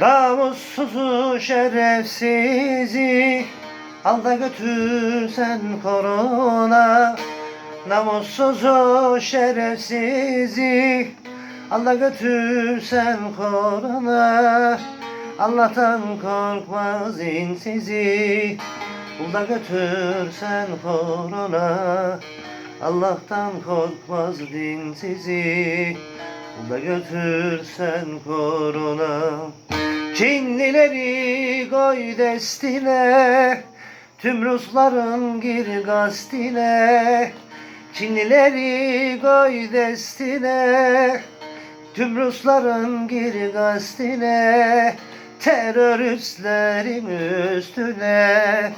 Namussuzu şerefsizi Al da götür sen korona Namussuzu şerefsizi. Al da götür sen korona Allah'tan korkmaz insizi. Bul da götür sen korona Allah'tan korkmaz dinsizi. Bul da götür sen korona. Çinlileri koy destine Tüm Rusların gir gastine Çinlileri koy destine. Tüm Rusların gir gastine Teröristlerin üstüne.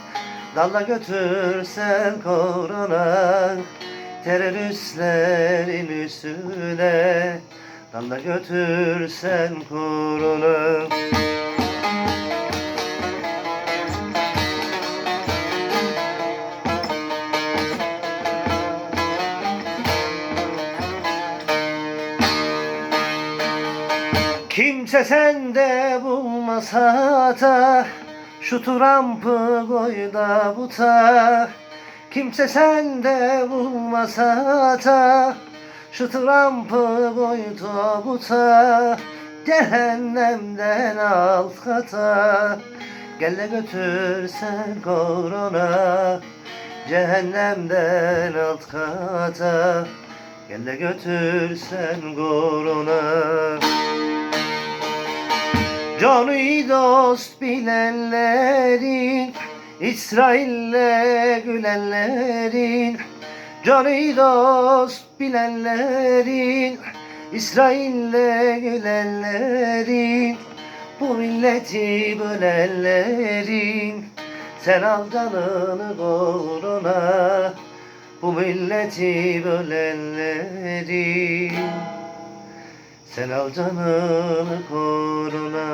Dalla götürsen korona Teröristlerin üstüne. Dalla götürsen korona Kimse sende bulmasa da Şu trampı koy da buta. Kimse sende bulmasa da Şu trampı koy da buta. Cehennemden alt kata Gel de götürsen korona. Cehennemden alt kata Gel de götürsen korona Canı dost bilenlerin İsrail'le gülenlerin Canı dost bilenlerin İsrail'le gülenlerin Bu milleti bölenlerin Sen al canını koruna Bu milleti bölenlerin sen al canını koruna